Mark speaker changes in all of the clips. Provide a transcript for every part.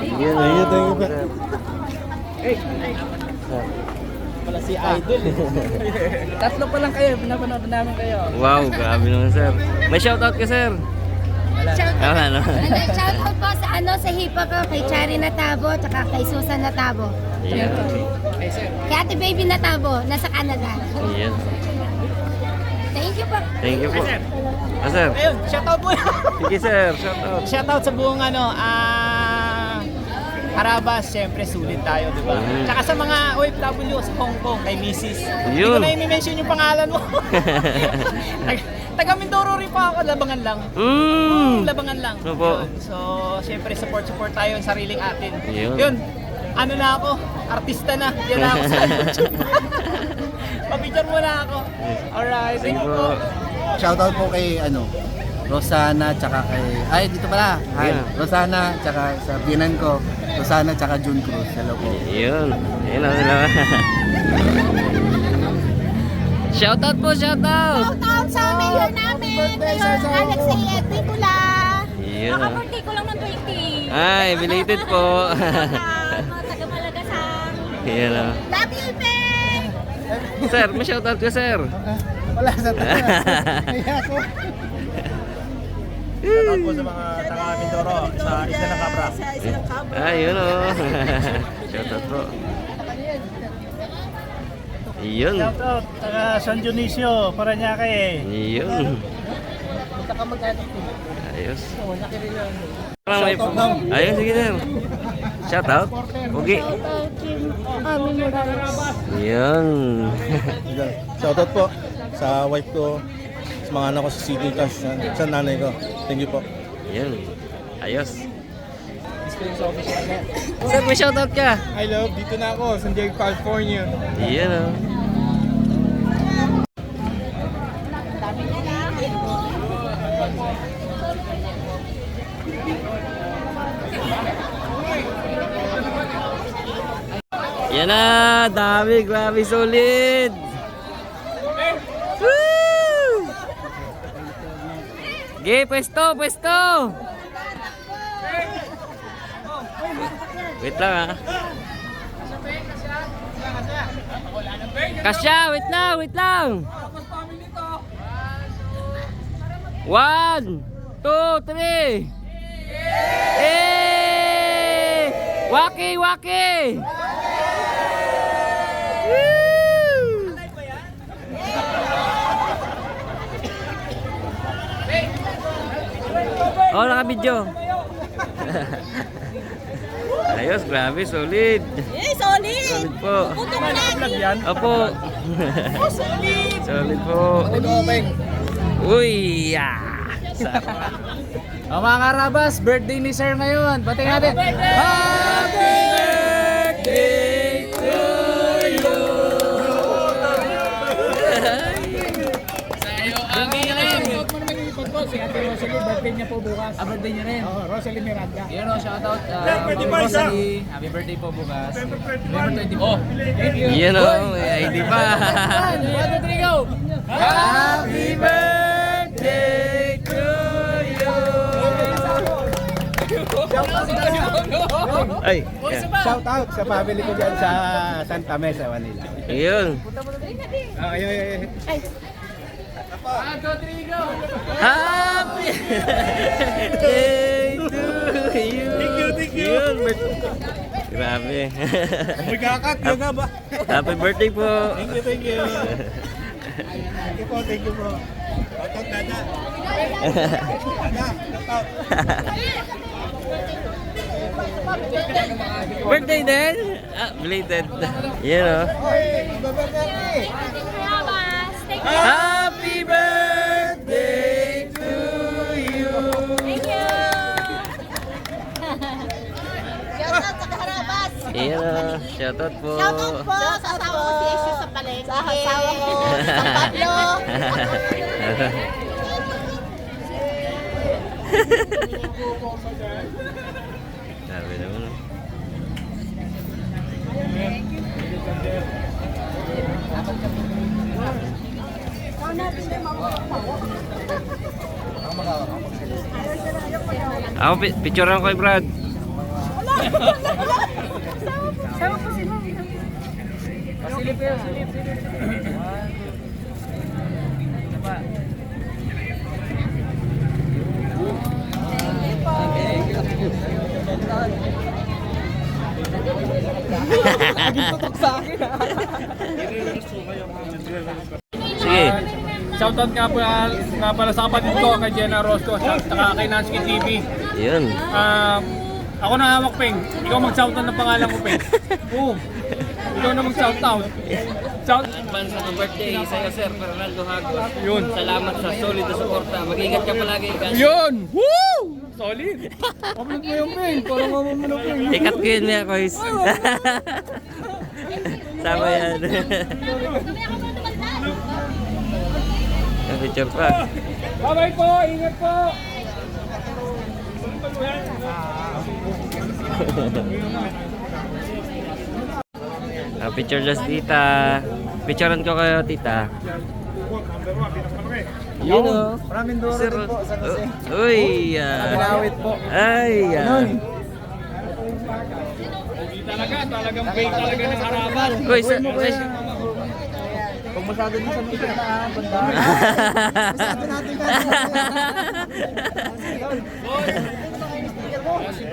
Speaker 1: Thank you,
Speaker 2: thank you. sir. Sir.
Speaker 3: Wala si Idol. Tatlo pa lang kayo, pinapanood namin kayo.
Speaker 2: Wow, grabe naman, sir. May shoutout ka, sir.
Speaker 1: Shout out!
Speaker 2: Ah, ano?
Speaker 1: Shout out po sa ano sa hipa ko, kay Chari Natabo, tsaka kay Susan Natabo.
Speaker 2: Yan.
Speaker 1: Kay Ate Baby Natabo, nasa Canada.
Speaker 2: Yan.
Speaker 1: Thank you po.
Speaker 2: Thank you po. Ah, sir.
Speaker 3: Ayun, shoutout mo
Speaker 2: Sige, sir. Shoutout.
Speaker 3: Shoutout sa buong ano, ah... Harabas, syempre sulit tayo, di ba?
Speaker 2: Mm.
Speaker 3: Tsaka sa mga OFW sa Hong Kong, kay Mrs. Hindi
Speaker 2: Yun.
Speaker 3: ko na i-mention yung pangalan mo. Tag- Taga Mindoro rin pa ako, labangan lang.
Speaker 2: Mm.
Speaker 3: Labangan lang.
Speaker 2: Ano po?
Speaker 3: Yun. So, syempre support-support tayo yung sariling atin.
Speaker 2: Yun.
Speaker 3: Yun. Ano na ako? Artista na. Yan na ako sa YouTube. Papicture mo na ako. Alright, thank you
Speaker 2: po.
Speaker 4: Shoutout po kay ano, Rosana tsaka kay ay dito pala. Hi,
Speaker 2: Yeah.
Speaker 4: Rosana tsaka sa binan ko. Rosana tsaka June Cruz. Hello po.
Speaker 2: Yun. Yun lang sila. shoutout po, shoutout.
Speaker 1: Shout out sa mayor namin, Mayor Alex A. Picula.
Speaker 2: Yun.
Speaker 1: Kaka-birthday ko lang ng 20.
Speaker 2: Ay, belated po.
Speaker 1: mga taga Malagasang.
Speaker 2: Yan o.
Speaker 1: Love you, Ibig!
Speaker 2: Sir, may shoutout ka, sir.
Speaker 4: Wala sa
Speaker 3: Shoutout po sa mga taga Mindoro sa Isla ng Cabra.
Speaker 2: Ah, yun o. shoutout po. Yun.
Speaker 3: Shoutout taga San Dionisio, Paranaque.
Speaker 2: Yun. Ayos. Parang may... Ayun, sige sir. Shoutout. Pugi. Yun.
Speaker 5: Shoutout po sa wife ko, sa mga anak ko sa City Cash, sa, sa nanay ko. Thank you po.
Speaker 2: Yun. Ayos. Sir, may shoutout ka.
Speaker 5: I love, dito na ako, San Diego, California.
Speaker 2: Yun o. Yan na, dami, grabe, solid. Woo! Okay, pwesto, pwesto. Wait lang ah. Kasya, wait lang, wait lang. One, two, three. Eh! Waki, waki! Woo! Oh, naka-video. Ayos, grabe, solid.
Speaker 1: Eh, solid!
Speaker 2: Solid po.
Speaker 1: Mo lagi!
Speaker 2: Opo. solid po. Uy, ah. Sarap.
Speaker 3: O mga karabas, birthday ni Sir ngayon. Pati natin. Happy birthday Si Ate Rosalie, birthday niya po bukas. Ah, birthday niya rin? Oo, Rosalie Miranda. Yun o, shoutout. Uh, Rosalie, happy birthday po bukas. November 24. Oh, thank you.
Speaker 2: Yan o, may ID pa.
Speaker 3: One, two, three, go! Happy birthday to you!
Speaker 2: Ay.
Speaker 4: Shout out sa family ko diyan sa Santa Mesa, Manila.
Speaker 2: Yun.
Speaker 4: Ay ay ay.
Speaker 3: One, two, three, go!
Speaker 2: Happy birthday to you. Thank you, thank you. Yun, Grabe.
Speaker 5: Magkakat, yun nga ba?
Speaker 2: Happy birthday po.
Speaker 5: Thank you, thank you. Thank you po, thank you po. Shoutout, Dada. Dada, shoutout.
Speaker 2: birthday din? Ah, belated. Yan o.
Speaker 1: Thank you!
Speaker 2: Happy birthday Ayan o, shoutout po.
Speaker 6: Shoutout po sa asawa ko si Esyo sa palengke. Sa asawa ko, sa Pablo.
Speaker 2: Grabe naman. Ako, pi- picturean ko kay Brad.
Speaker 7: Pasilip yun, silip, silip.
Speaker 2: Sige.
Speaker 7: Shoutout nga pala, nga pala sa kapatid ko, kay Jenna Rosco, at saka kay Nansky TV.
Speaker 2: Yun.
Speaker 7: Um, ako na hawak, Peng. Ikaw mag-shoutout ng pangalan ko, Peng. Oo. Ikaw na mag-shoutout. Shout
Speaker 2: Advance happy birthday sa iyo, Sir Fernando Hagos.
Speaker 7: Yun.
Speaker 2: Salamat sa solid na suporta. Mag-ingat ka palagi.
Speaker 7: Yun! Woo! Solid! Upload mo yung Peng. Parang mo mo Peng.
Speaker 2: Ikat ko yun niya, Kois. Tama yan. Ang picture pa.
Speaker 7: Bye-bye po! Ingat po!
Speaker 2: Ang picture just tita. Picturean ko kayo, tita. Yun o.
Speaker 8: Maraming duro
Speaker 2: Sir,
Speaker 8: din po sa Jose.
Speaker 2: uh, uy, ah.
Speaker 8: Pinawit po.
Speaker 2: Ay, ah.
Speaker 7: Talaga, talagang Peng talaga ng harapan.
Speaker 2: Uy, sa,
Speaker 8: Kung masyado din sa mga na banda. Masyado natin ka.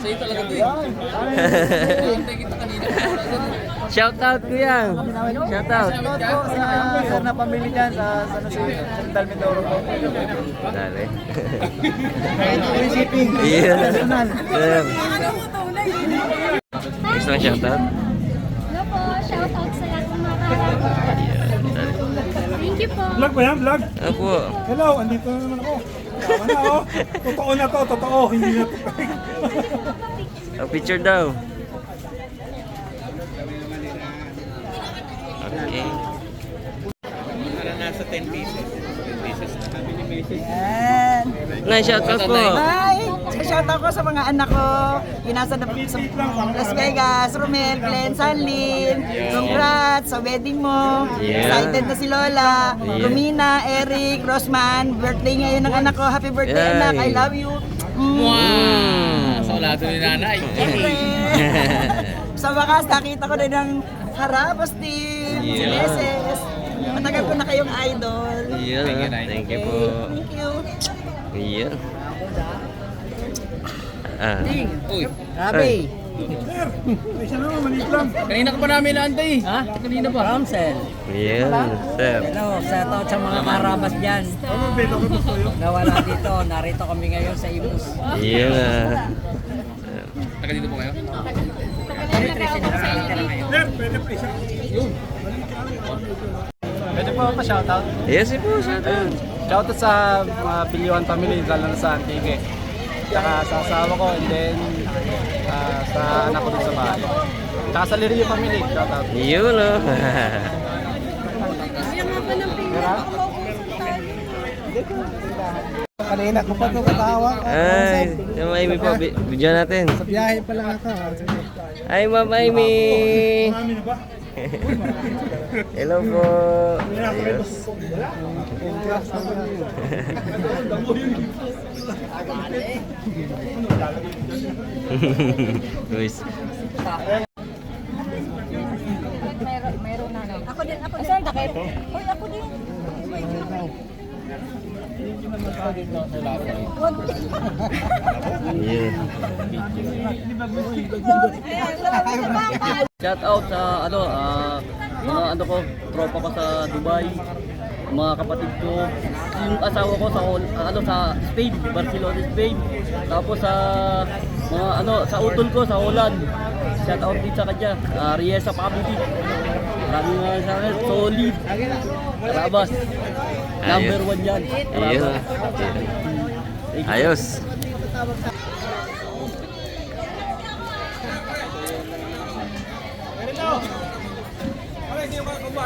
Speaker 7: Sa'yo talaga din.
Speaker 2: Shout out kuya. Shout out.
Speaker 8: Shoutout po sa sir na pamilya dyan sa San Jose, Central Mindoro po.
Speaker 2: Dali. Iya.
Speaker 8: National.
Speaker 2: Sir. Gusto mo shout out?
Speaker 9: Hello po, shoutout sa lahat ng mga karama.
Speaker 2: Dali.
Speaker 9: Thank you po.
Speaker 10: Vlog ba yan? Vlog?
Speaker 2: Opo.
Speaker 10: Hello, andito na naman ako. Tama na oh. Totoo na to, totoo. Hindi na to.
Speaker 2: Ang picture daw. Okay.
Speaker 6: Yan.
Speaker 2: Nay, shout out po.
Speaker 6: Hi! Shout out ko sa mga anak ko. Yung nasa na, sa Las Vegas, Romel, Glenn, Sanlin. Congrats sa wedding mo.
Speaker 2: Yeah.
Speaker 6: Excited na si Lola.
Speaker 2: Yeah.
Speaker 6: Romina, Eric, Rosman. Birthday ngayon ng anak ko. Happy birthday
Speaker 2: Yay.
Speaker 6: anak. I love you. Mm.
Speaker 2: Mm.
Speaker 7: Sa ulado ni nanay.
Speaker 6: Siyempre. sa wakas, nakita ko din ng Harapos team. Si
Speaker 2: Yeah.
Speaker 6: Meses. Matagal ko na kayong idol.
Speaker 2: Yun, ah. thank you po.
Speaker 6: Thank you.
Speaker 2: Yun. Ah.
Speaker 7: Uy,
Speaker 8: Grabe.
Speaker 10: Sir, may siya naman, maliit lang.
Speaker 7: kanina ka pa namin naantay. Ha? Kanina pa.
Speaker 11: Ramsel.
Speaker 2: Yun, sir.
Speaker 11: Hello, shout out sa mga karabas dyan.
Speaker 10: Ano, beto ko gusto yun.
Speaker 11: Nawala dito. Narito kami ngayon sa Imus.
Speaker 2: Yun ah.
Speaker 7: Taga dito po kayo?
Speaker 11: Kami tres ngayon.
Speaker 10: Sir, pwede pa isa.
Speaker 8: Pwede po pa shoutout.
Speaker 2: Yes, po, out.
Speaker 8: Shoutout sa mga Pilyuan family, lalo na sa Antique. Tsaka sa asawa ko, and then ah, sa anak ko dun sa bahay. Tsaka sa Lirio family, shoutout.
Speaker 2: Yun oh.
Speaker 8: Kanina ko pa ito katawa.
Speaker 2: Ay, yung Amy po, bi- bigyan natin.
Speaker 8: Biyahe pa lang ako.
Speaker 2: Hi, Ma'am Amy.
Speaker 10: Marami na ba?
Speaker 2: Hello po. Yes. Guys,
Speaker 6: Ako din, ako din. Saan takip? Hoy, ako din.
Speaker 2: yeah.
Speaker 8: Shout out sa ano, ah, mga ano ko, tropa ko sa Dubai, mga kapatid ko, yung asawa ko sa ah, ano sa Spain, Barcelona, Spain. Tapos sa mga ano sa utol ko sa Holland. Shout out din sa kanya, uh, Riesa family. Maraming mga sa akin, solid. Karabas. Number
Speaker 2: Ayos.
Speaker 8: one yan. Karabas. You.
Speaker 2: Ayos.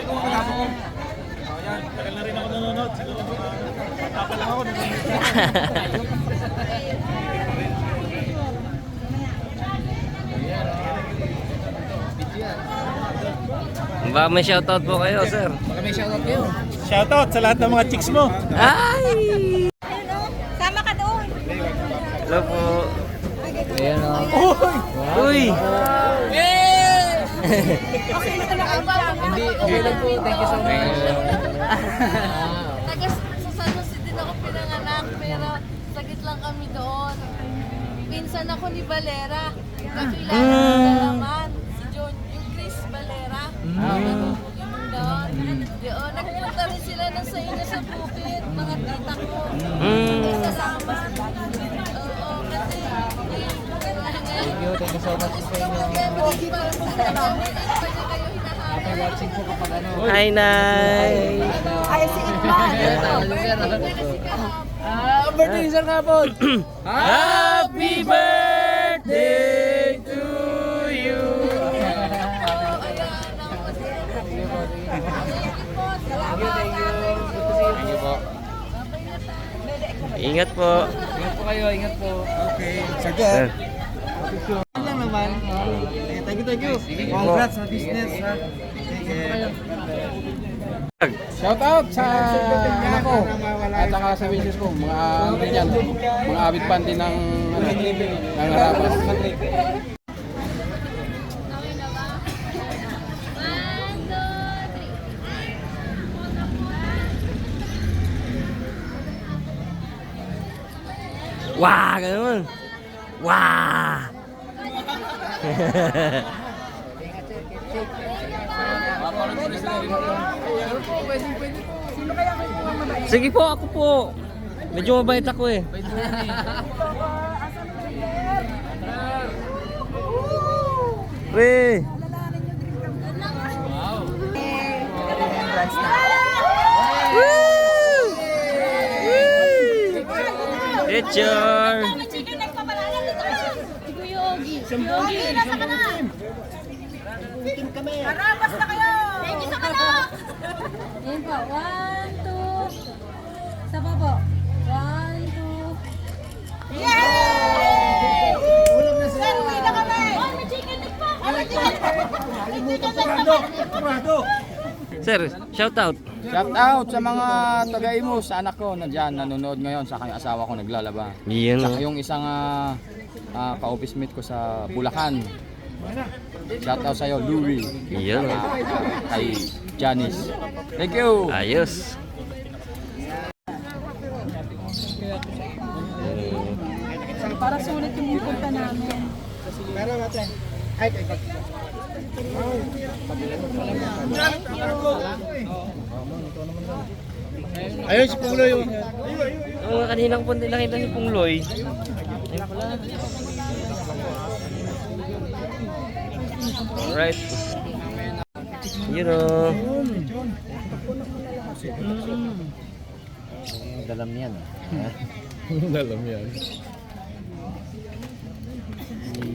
Speaker 12: Ayan, tagal na rin ako nanonood. Siguro bata pa lang ako.
Speaker 2: Baka may shoutout po kayo, sir.
Speaker 13: Baka may shoutout kayo.
Speaker 12: Shoutout sa lahat ng mga chicks mo.
Speaker 2: Ay!
Speaker 14: Sama ka doon.
Speaker 2: Hello po.
Speaker 13: Ayan o.
Speaker 2: Uy!
Speaker 13: Hindi, okay lang po. Thank you so much.
Speaker 15: Taga sa San Jose din ako pinanganak, pero sagit lang kami doon. Pinsan ako ni Valera. Kakilala ko naman. Si John, yung Chris Valera. Yung doon. Nagpunta rin sila ng sa inyo sa bukid, mga tita ko.
Speaker 2: Mm.
Speaker 15: Kasama. Oo, kasi...
Speaker 13: Thank you, thank you so much sa inyo. Happy watching po kapag ano.
Speaker 2: Hi, Nay!
Speaker 6: Ay, si Ikman.
Speaker 13: Ah, birthday Sir Kapon.
Speaker 2: Happy birthday to you!
Speaker 13: Thank you po.
Speaker 2: Ingat po.
Speaker 13: Ingat po kayo, ingat po. Okay. Lang naman. Thank you, thank you.
Speaker 2: Congrats
Speaker 13: sa business. Shout out sa anak ko at saka sa business ko, mga ano yan, mga awit band din ng ano, ng harapan.
Speaker 2: Wah! Ganun. Wah! Sige po, ako po. Medyo mabait ako eh. Pre! Picture!
Speaker 14: Karabas na kayo. Thank you sa manok.
Speaker 15: Ayan po. One, two. Sa babo. One, two.
Speaker 14: Yay! Sir, uwi na kami. Oh, may chicken leg pa. Oh, may chicken May chicken leg pa.
Speaker 2: Sir, shout out.
Speaker 13: Shout out sa mga taga-imo sa anak ko na dyan, nanonood ngayon sa kanyang asawa ko naglalaba.
Speaker 2: Yan
Speaker 13: Saka
Speaker 2: o.
Speaker 13: yung isang ah, ah, ka-office mate ko sa Bulacan. Shout out sa'yo, Louie.
Speaker 2: Yan o.
Speaker 13: Ah, kay Janice. Thank you!
Speaker 2: Ayos.
Speaker 15: Para sulit yung punta namin.
Speaker 12: Ayun, si Pungloy. oh.
Speaker 2: Oo, kaninang punti nakita si Pungloy. Ayun pala. Alright. Yun o.
Speaker 13: Dalam yan.
Speaker 10: Dalam yan.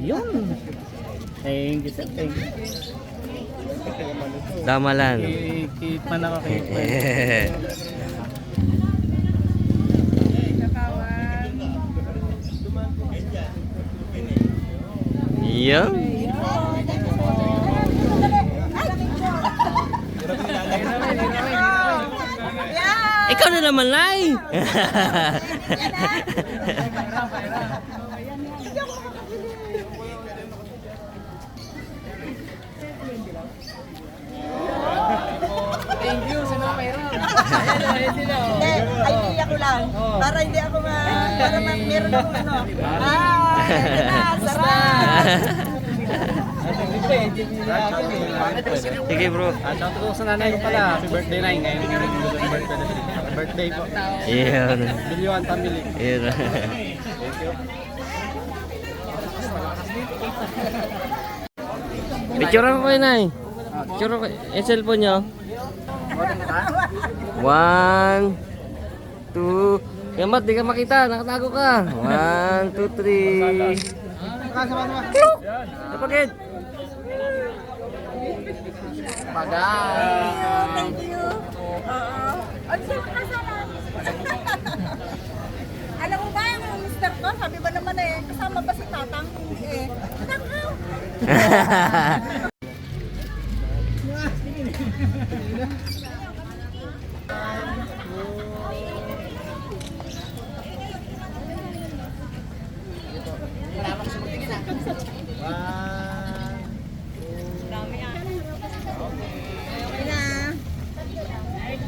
Speaker 13: Yun! Thank you, sir. Thank you.
Speaker 2: Damalan.
Speaker 13: Keep man ako kay
Speaker 2: Yan. Ikaw na naman, Lai.
Speaker 13: Thank you sa mga mayroon.
Speaker 6: Hindi, idea ko lang. Para hindi ako ma... Para ma meron ano. Ah, ito na, sarap.
Speaker 2: Sige, bro.
Speaker 13: At shout out sa nanay ko pala. Happy birthday na ngayon. Birthday na Happy birthday po.
Speaker 2: Yan.
Speaker 13: Bilyon family.
Speaker 2: Yan. Picture ako kayo, Nay. Picture ako. Yung cellphone nyo. One, two, Yan ba't di ka makita? Nakatago ka. One, two, three. Kapagid.
Speaker 14: Thank you. Ano sa mga kasalanan? Alam mo ba yung ko, sabi ba naman eh, kasama ba si Tatang? Eh, Tatang,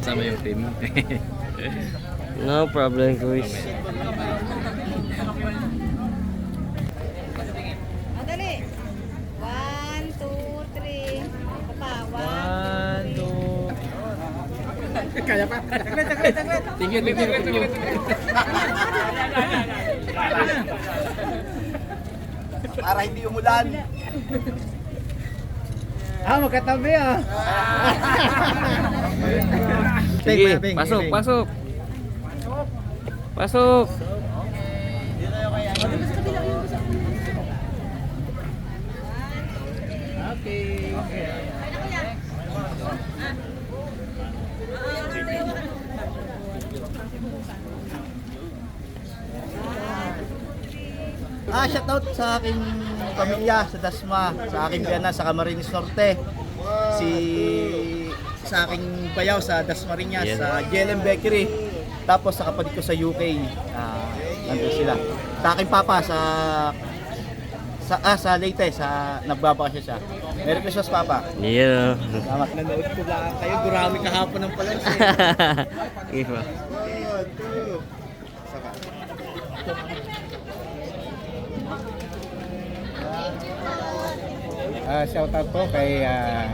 Speaker 10: Sama yung team.
Speaker 2: No problem, Kuis.
Speaker 13: Kaya pa. Thank you, thank you, thank you.
Speaker 12: Para hindi umulan.
Speaker 13: Ah, magkatabi ah.
Speaker 2: Sige, pasok, pasok. Pasok.
Speaker 12: Ah, shout out sa aking pamilya sa Dasma, sa aking biyanan sa Camarines Norte. Si sa aking bayaw sa Dasmariñas,
Speaker 2: Yan.
Speaker 12: sa JLM Bakery. Tapos sa kapatid ko sa UK, ah, nandun sila. Sa aking papa sa sa ah, sa Leyte, sa nagbabakasya siya. Merry Christmas, Papa.
Speaker 2: Yeah.
Speaker 12: Salamat nanood ko lang kayo. Gurami kahapon ng pala.
Speaker 2: Iba.
Speaker 4: Uh, shout out po kay uh,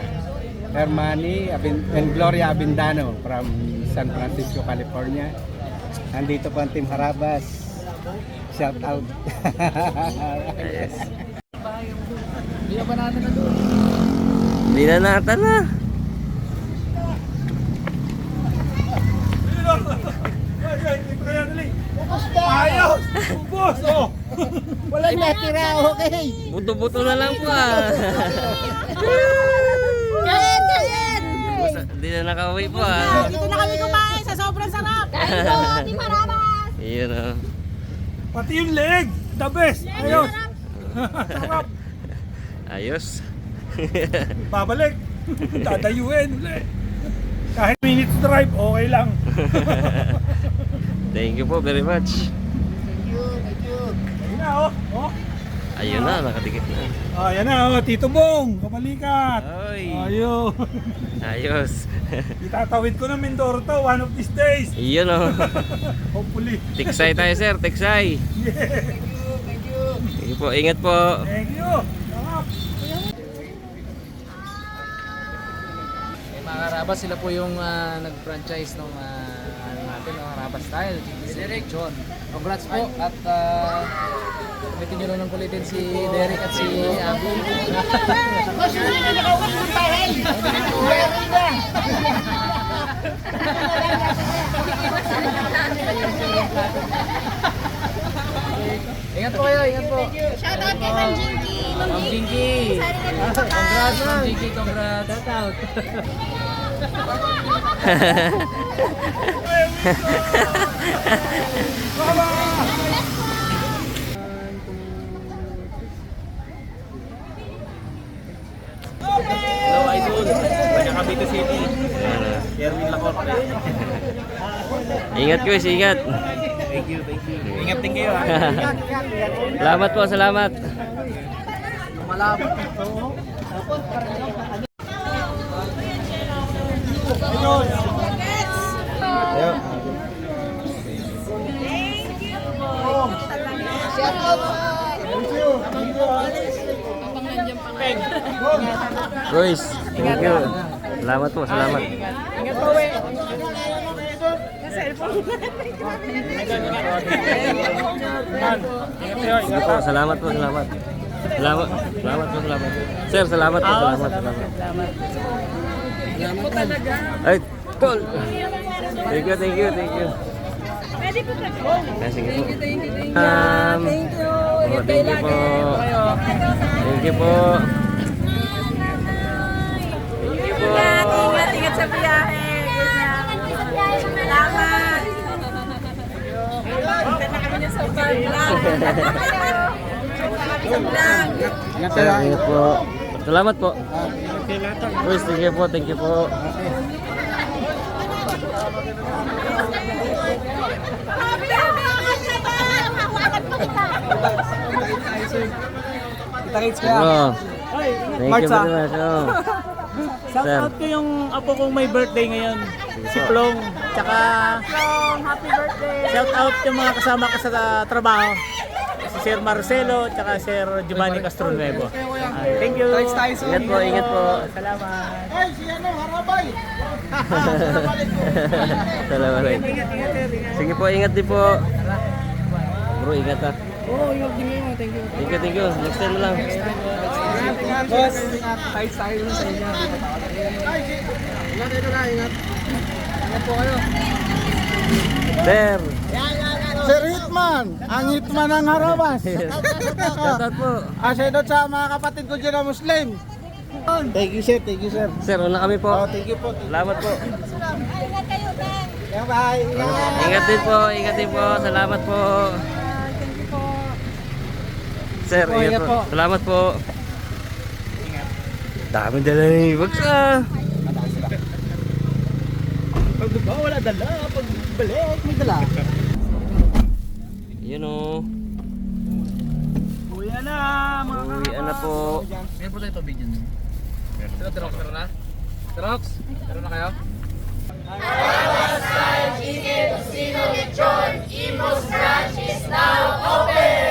Speaker 4: Hermani Abin- and Gloria Abindano from San Francisco, California. Nandito po ang Team Harabas. Shout out.
Speaker 2: Yes.
Speaker 13: Hindi na ba natin na doon?
Speaker 2: Hindi na nata na.
Speaker 12: Ayos! Ubus! Oh! Walang natira, okay!
Speaker 2: Buto-buto na lang po ah.
Speaker 14: Kain, kain!
Speaker 2: Hindi na nakauwi po ah.
Speaker 14: Dito na kami kumain sa sobrang sarap. Kain po, di marabas.
Speaker 2: Iyon oh.
Speaker 10: Pati yung leg! The best! Ayos!
Speaker 2: Ayos.
Speaker 10: Babalik! Dadayuin ulit! Kahit minutes drive, okay lang.
Speaker 2: Thank you po very much.
Speaker 10: Oh! oh.
Speaker 2: Ayun na, nakadikit na.
Speaker 10: Oh, yan na, oh, Tito Bong! Kabalikat!
Speaker 2: Ay.
Speaker 10: Ayun!
Speaker 2: Ayos.
Speaker 10: Itatawid ko na Mindoro to one of these days!
Speaker 2: Iyon oh.
Speaker 10: Hopefully!
Speaker 2: Tiksay tayo sir, tiksay. Sige po, ingat po.
Speaker 10: Thank you! Sarap!
Speaker 13: Eh, mga Karabas, sila po yung ah, nag-franchise ng ah, ano natin, ng Karabas Style. Si Derek John. Congrats po at uh, ulitin nyo lang ng kulitin si Derek at si Abby. Ingat po kayo, ingat po.
Speaker 14: Shout out kay Ma'am Jinky. Ma'am Jinky.
Speaker 13: Congrats, Ma'am Jinky. Congrats. Shout out.
Speaker 8: Hello, Idol. Banya Cavite City. Erwin Lacorte.
Speaker 2: Ingat guys, ingat.
Speaker 8: Thank you, thank you. Ingat din kayo ha.
Speaker 2: salamat po, salamat.
Speaker 14: Shout out
Speaker 2: Guys, thank you. Salamat po, salamat.
Speaker 13: Ingat po, we.
Speaker 2: Sige po, salamat po, salamat. Salamat, salamat po, salamat. Sir, salamat po, salamat, salamat. Ay, tol. Thank you, thank you, thank you.
Speaker 14: Pwede po ka
Speaker 2: ah, po. Thank you, thank you, thank you. Um,
Speaker 14: thank you.
Speaker 2: Oh, thank you po. Thank you po. Thank you po. Ingat, ingat sa biyahe. Salamat.
Speaker 14: Punta na kami sa vlog. Punta na kami sa vlog.
Speaker 2: Ingat po. Salamat po. Thank you po, thank you po.
Speaker 14: Kita-kits
Speaker 2: Bro, thank you very much. Oh.
Speaker 16: Shout
Speaker 2: Sir.
Speaker 16: out ko yung apo kong may birthday ngayon. Si Plong. Tsaka
Speaker 14: happy birthday!
Speaker 16: shout out yung mga kasama ko sa trabaho. Si Sir Marcelo, tsaka Sir Giovanni Castronuevo. Ah, thank you.
Speaker 2: Ingat po, ingat po.
Speaker 16: Salamat.
Speaker 12: Ay, si ano, harabay.
Speaker 2: Salamat rin. Sige po, ingat din po. Bro, ingat ha.
Speaker 16: Oo, yung tingin mo. Thank you.
Speaker 2: Thank you, thank you. Next time na lang.
Speaker 16: Boss, kahit sa akin sa inyo.
Speaker 2: Sir,
Speaker 12: Sir Hitman, ang Hitman ng Harabas.
Speaker 2: shout out po.
Speaker 12: Ah, shoutout sa mga kapatid ko dyan na Muslim. Thank you, sir. Thank you, sir.
Speaker 2: Sir, una kami po.
Speaker 12: Oh, thank you po.
Speaker 2: Salamat po.
Speaker 12: Bye, bye. Ingat.
Speaker 2: Ingat din po, ingat din po. Salamat po. Sir, ingat po. Salamat po. Dami dala ni Bagsa.
Speaker 16: Pag ba, wala dala. Pag balik, may dala.
Speaker 2: Yun o.
Speaker 16: Uwi na, mga
Speaker 2: Uwian na po.
Speaker 13: Meron po tayo tubig dyan. Sino, Terox, meron na? Terox, meron na kayo?
Speaker 17: Sino ni John Imos branch is now open!